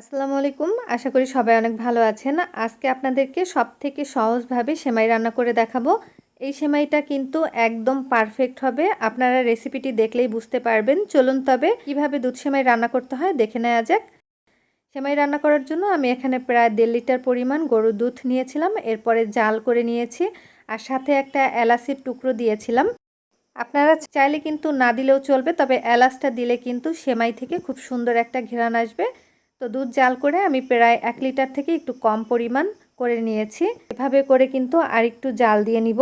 আসসালামু আলাইকুম। আশা করি সবাই অনেক ভালো আছেন। আজকে আপনাদেরকে সব থেকে সহজভাবে সেমাই রান্না করে দেখাবো। এই সেমাইটা কিন্তু একদম পারফেক্ট হবে। আপনারা রেসিপিটি দেখলেই বুঝতে পারবেন। চলুন তবে কীভাবে দুধ সেমাই রান্না করতে হয় দেখে নেওয়া যাক। সেমাই রান্না করার জন্য আমি এখানে প্রায় দেড় লিটার পরিমাণ গরুর দুধ নিয়েছিলাম। এরপরে জাল করে নিয়েছি আর সাথে একটা এলাচির টুকরো দিয়েছিলাম। আপনারা চাইলে কিন্তু না দিলেও চলবে, তবে এলাচটা দিলে কিন্তু সেমাই থেকে খুব সুন্দর একটা ঘেরান আসবে। তো দুধ জাল করে আমি প্রায় এক লিটার থেকে একটু কম পরিমাণ করে নিয়েছি। এভাবে করে কিন্তু আর একটু জাল দিয়ে নিব।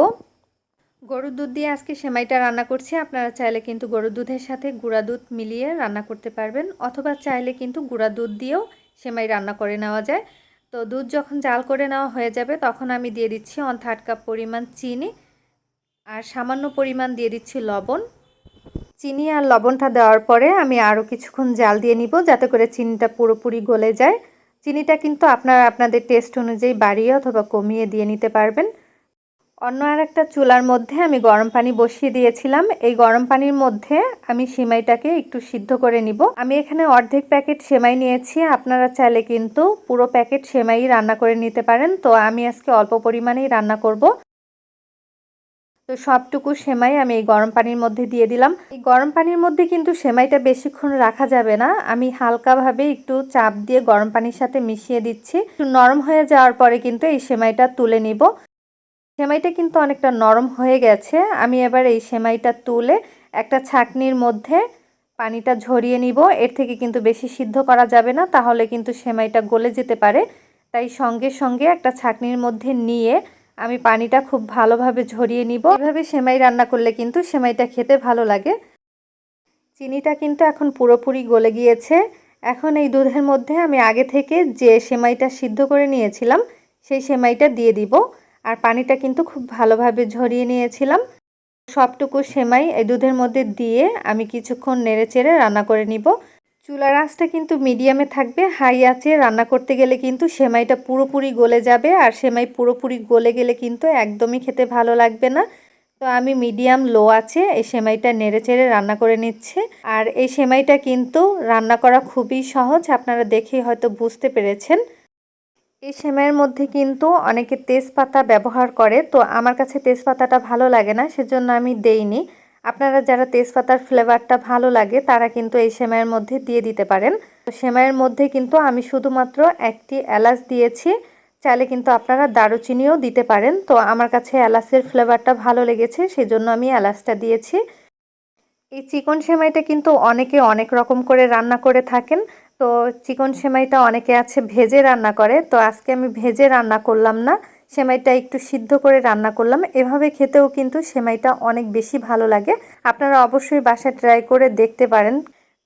গরুর দুধ দিয়ে আজকে সেমাইটা রান্না করছি। আপনারা চাইলে কিন্তু গরুর দুধের সাথে গুঁড়া দুধ মিলিয়ে রান্না করতে পারবেন, অথবা চাইলে কিন্তু গুঁড়া দুধ দিয়েও সেমাই রান্না করে নেওয়া যায়। তো দুধ যখন জাল করে নেওয়া হয়ে যাবে, তখন আমি দিয়ে দিচ্ছি অন থার্ড কাপ পরিমাণ চিনি আর সামান্য পরিমাণ দিয়ে দিচ্ছি লবণ। চিনি আর লবণটা দেওয়ার পরে আমি আরও কিছুক্ষণ জাল দিয়ে নিব, যাতে করে চিনিটা পুরোপুরি গলে যায়। চিনিটা কিন্তু আপনারা আপনাদের টেস্ট অনুযায়ী বাড়িয়ে অথবা কমিয়ে দিয়ে নিতে পারবেন। অন্য আর একটা চুলার মধ্যে আমি গরম পানি বসিয়ে দিয়েছিলাম। এই গরম পানির মধ্যে আমি সেমাইটাকে একটু সিদ্ধ করে নিব। আমি এখানে অর্ধেক প্যাকেট সেমাই নিয়েছি। আপনারা চাইলে কিন্তু পুরো প্যাকেট সেমাই রান্না করে নিতে পারেন। তো আমি আজকে অল্প পরিমাণেই রান্না করব। তো সবটুকু সেমাই আমি এই গরম পানির মধ্যে দিয়ে দিলাম। এই গরম পানির মধ্যে কিন্তু সেমাইটা বেশিক্ষণ রাখা যাবে না। আমি হালকাভাবে একটু চাপ দিয়ে গরম পানির সাথে মিশিয়ে দিচ্ছি। একটু নরম হয়ে যাওয়ার পরে কিন্তু এই সেমাইটা তুলে নিব। সেমাইটা কিন্তু অনেকটা নরম হয়ে গেছে। আমি এবার এই সেমাইটা তুলে একটা ছাকনির মধ্যে পানিটা ঝরিয়ে নিব। এর থেকে কিন্তু বেশি সিদ্ধ করা যাবে না, তাহলে কিন্তু সেমাইটা গলে যেতে পারে। তাই সঙ্গে সঙ্গে একটা ছাকনির মধ্যে নিয়ে আমি পানিটা খুব ভালোভাবে ঝরিয়ে নিব। এভাবে সেমাই রান্না করলে কিন্তু সেমাইটা খেতে ভালো লাগে। চিনিটা কিন্তু এখন পুরোপুরি গলে গিয়েছে। এখন এই দুধের মধ্যে আমি আগে থেকে যে সেমাইটা সিদ্ধ করে নিয়েছিলাম, সেই সেমাইটা দিয়ে দিব। আর পানিটা কিন্তু খুব ভালোভাবে ঝরিয়ে নিয়েছিলাম। সবটুকু সেমাই এই দুধের মধ্যে দিয়ে আমি কিছুক্ষণ নেড়ে চেড়ে রান্না করে নিব। চুলার আঁচটা কিন্তু মিডিয়ামে থাকবে, হাই আঁচে রান্না করতে গেলে কিন্তু সেমাইটা পুরোপুরি গলে যাবে আর সেমাই পুরোপুরি গলে গেলে কিন্তু একদমই খেতে ভালো লাগবে না। তো আমি মিডিয়াম লো আছে এই সেমাইটা নেড়ে চেড়ে রান্না করে নিচ্ছে আর এই সেমাইটা কিন্তু রান্না করা খুবই সহজ, আপনারা দেখেই হয়তো বুঝতে পেরেছেন। এই সেমাইয়ের মধ্যে কিন্তু অনেকে তেজপাতা ব্যবহার করে, তো আমার কাছে তেজপাতাটা ভালো লাগে না, সেজন্য আমি দেইনি। আপনারা যারা তেজপাতার ফ্লেভারটা ভালো লাগে, তারা কিন্তু এই সেমাইয়ের মধ্যে দিয়ে দিতে পারেন। তো সেমাইয়ের মধ্যে কিন্তু আমি শুধুমাত্র একটি এলাচ দিয়েছি। চাইলে কিন্তু আপনারা দারুচিনিও দিতে পারেন। তো আমার কাছে এলাচের ফ্লেভারটা ভালো লেগেছে সেই জন্য আমি এলাচটা দিয়েছি। এই চিকন সেমাইটা কিন্তু অনেকে অনেক রকম করে রান্না করে থাকেন। তো চিকন সেমাইটা অনেকে আছে ভেজে রান্না করে, তো আজকে আমি ভেজে রান্না করলাম না, সেমাইটা একটু সিদ্ধ করে রান্না করলাম। এভাবে খেতেও কিন্তু সেমাইটা অনেক বেশি ভালো লাগে। আপনারা অবশ্যই বাসায় ট্রাই করে দেখতে পারেন।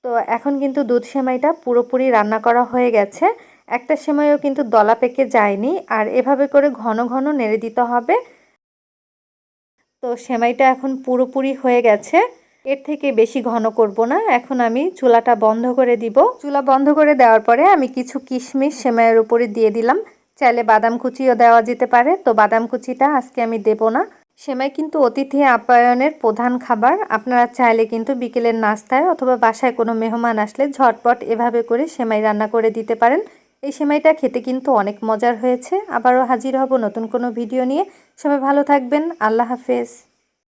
তো এখন কিন্তু দুধ সেমাইটা পুরোপুরি রান্না করা হয়ে গেছে। একটা সেমাইও কিন্তু দলা পেকে যায়নি, আর এভাবে করে ঘন ঘন নেড়ে দিতে হবে। তো সেমাইটা এখন পুরোপুরি হয়ে গেছে। এর থেকে বেশি ঘন করব না। এখন আমি চুলাটা বন্ধ করে দিব। চুলা বন্ধ করে দেওয়ার পরে আমি কিছু কিশমিশ সেমাইয়ের উপরে দিয়ে দিলাম। চাইলে বাদাম কুচিও দেওয়া যেতে পারে, তো বাদাম কুচিটা আজকে আমি দেব না। সেমাই কিন্তু অতিথি আপ্যায়নের প্রধান খাবার। আপনারা চাইলে কিন্তু বিকেলের নাস্তায় অথবা বাসায় কোনো মেহমান আসলে ঝটপট এভাবে করে সেমাই রান্না করে দিতে পারেন। এই সেমাইটা খেতে কিন্তু অনেক মজার হয়েছে। আবারও হাজির হব নতুন কোনো ভিডিও নিয়ে। সবাই ভালো থাকবেন। আল্লাহ হাফেজ।